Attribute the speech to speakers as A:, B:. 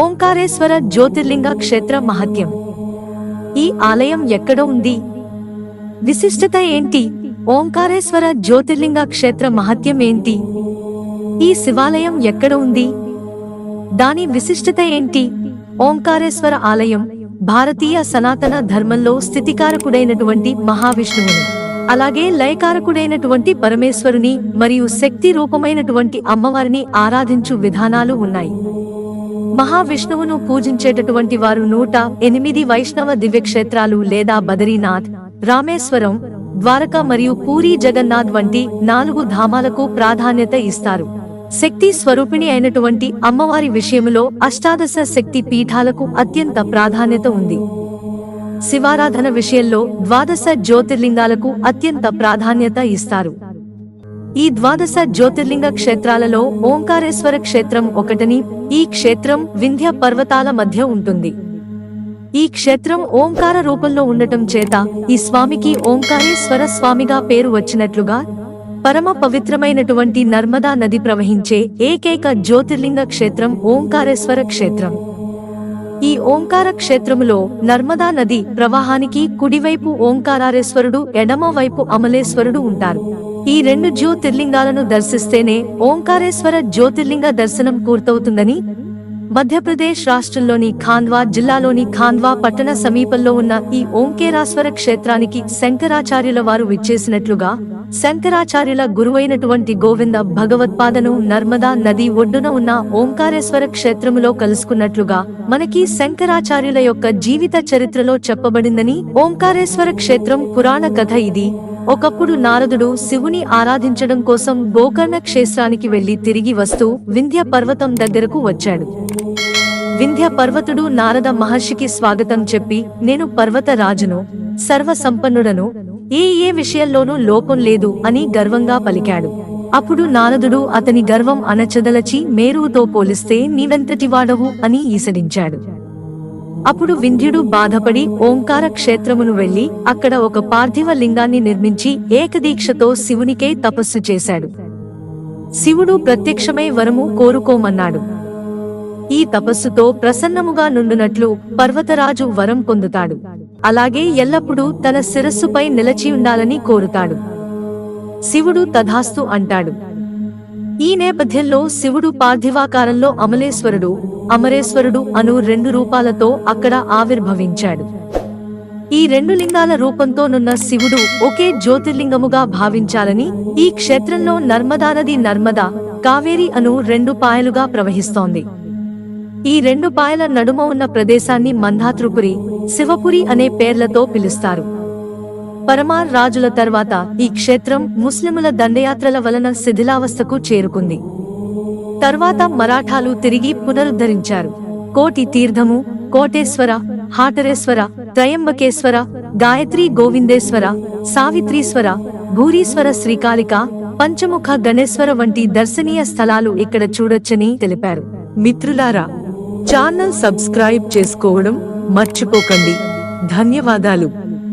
A: ఓంకారేశ్వర జ్యోతిర్లింగ క్షేత్ర మహత్యం. ఈ ఆలయం ఎక్కడ ఉంది. విశిష్టత ఏంటి? ఓంకారేశ్వర జ్యోతిర్లింగ క్షేత్ర మహత్యం ఏంటి? ఈ శివాలయం ఎక్కడ ఉంది? దాని విశిష్టత ఏంటి? ఓంకారేశ్వర ఆలయం భారతీయ సనాతన ధర్మంలో స్థితికారకుడైనటువంటి మహావిష్ణువుని అలాగే లయకారకుడైనటువంటి పరమేశ్వరుని మరియు శక్తి రూపమైనటువంటి అమ్మవారిని ఆరాధించు విధానాలు ఉన్నాయి. మహావిష్ణువును పూజించేటటువంటి వారు నూట ఎనిమిది వైష్ణవ దివ్యక్షేత్రాలు లేదా బదరీనాథ్ రామేశ్వరం ద్వారక మరియు పూరి జగన్నాథ్ వంటి నాలుగు ధామాలకు ప్రాధాన్యత ఇస్తారు. శక్తి స్వరూపిణి అయినటువంటి అమ్మవారి విషయంలో అష్టాదశ శక్తి పీఠాలకు అత్యంత ప్రాధాన్యత ఉంది. శివారాధన విషయంలో ద్వాదశ జ్యోతిర్లింగాలకు అత్యంత ప్రాధాన్యత ఇస్తారు. ఈ ద్వాదశ జ్యోతిర్లింగ క్షేత్రాలలో ఓంకారేశ్వర క్షేత్రం ఒకటని ఈ క్షేత్రం వింధ్య పర్వతాల మధ్య ఉంటుంది. ఈ క్షేత్రం ఓంకార రూపంలో ఉండటం చేత ఈ స్వామికి ఓంకారేశ్వర స్వామిగా పేరు వచ్చినట్లుగా పరమ పవిత్రమైనటువంటి నర్మదా నది ప్రవహించే ఏకైక జ్యోతిర్లింగ క్షేత్రం ఓంకారేశ్వర క్షేత్రం. ఈ ఓంకార క్షేత్రములో నర్మదా నది ప్రవాహానికి కుడివైపు ఓంకారేశ్వరుడు ఎడమ వైపు అమలేశ్వరుడు ఉంటారు. ఈ రెండు జ్యోతిర్లింగాలను దర్శిస్తేనే ఓంకారేశ్వర జ్యోతిర్లింగ దర్శనం పూర్తవుతుందని మధ్యప్రదేశ్ రాష్ట్రంలోని ఖాండ్వా జిల్లాలోని ఖాండ్వా పట్టణ సమీపంలో ఉన్న ఈ ఓంకేరాశ్వర క్షేత్రానికి శంకరాచార్యుల వారు విచ్చేసినట్లుగా శంకరాచార్యుల గురువైనటువంటి గోవింద భగవత్పాదను నర్మదా నది ఒడ్డున ఉన్న ఓంకారేశ్వర క్షేత్రములో కలుసుకున్నట్లుగా మనకి శంకరాచార్యుల యొక్క జీవిత చరిత్రలో చెప్పబడిందని ఓంకారేశ్వర క్షేత్రం పురాణ కథ ఇది. ఒకప్పుడు నారదుడు శివుని ఆరాధించడం కోసం గోకర్ణ క్షేత్రానికి వెళ్ళి తిరిగి వస్తూ వింధ్య పర్వతం దగ్గరకు వచ్చాడు. వింధ్య పర్వతుడు నారద మహర్షికి స్వాగతం చెప్పి నేను పర్వత రాజును సర్వ సంపన్నుడను ఏ ఏ విషయంలోనూ లోపం లేదు అని గర్వంగా పలికాడు. అప్పుడు నారదుడు అతని గర్వం అణచదలచి మేరువుతో పోలిస్తే నీవెంతటివాడవు అని ఈసడించాడు. అప్పుడు వింధ్యుడు బాధపడి ఓంకార క్షేత్రమును వెళ్ళి అక్కడ ఒక పార్థివ లింగాన్ని నిర్మించి ఏకదీక్షతో శివునికే తపస్సు చేశాడు. శివుడు ప్రత్యక్షమై వరము కోరుకోమన్నాడు. ఈ తపస్సుతో ప్రసన్నముగా నుండునట్లు పర్వతరాజు వరం పొందుతాడు. అలాగే ఎల్లప్పుడూ తన శిరస్సుపై నిలచి ఉండాలని కోరుతాడు. శివుడు తథాస్తు అంటాడు. ఈ నేపథ్యంలో శివుడు పార్థివాకారంలో అమలేశ్వరుడు అమరేశ్వరుడు అను రెండు రూపాలతో అక్కడ ఆవిర్భవించాడు. ఈ రెండు లింగాల రూపంతోనున్న శివుడు ఒకే జ్యోతిర్లింగముగా భావించాలని ఈ క్షేత్రంలో నర్మదా నది నర్మదా కావేరి అను రెండు పాయలుగా ప్రవహిస్తోంది. ఈ రెండు పాయల నడుమ ఉన్న ప్రదేశాన్ని మంధాతృపురి శివపురి అనే పేర్లతో పిలుస్తారు. పరమార్ రాజుల తర్వాత ఈ క్షేత్రం ముస్లిముల దండయాత్రల వలన శిథిలావస్థకు చేరుకుంది. తర్వాత మరాఠాలు తిరిగి పునరుద్ధరించారు. కోటి తీర్థము కోటేశ్వర హాటరేశ్వర త్రయంబకేశ్వర గాయత్రి గోవిందేశ్వర సావిత్రీశ్వర భూరీశ్వర శ్రీకాళిక పంచముఖ గణేశ్వర వంటి దర్శనీయ స్థలాలు ఇక్కడ చూడొచ్చని తెలిపారు. మిత్రులారా ఛానల్ సబ్స్క్రైబ్ చేసుకోవడం మర్చిపోకండి. ధన్యవాదాలు.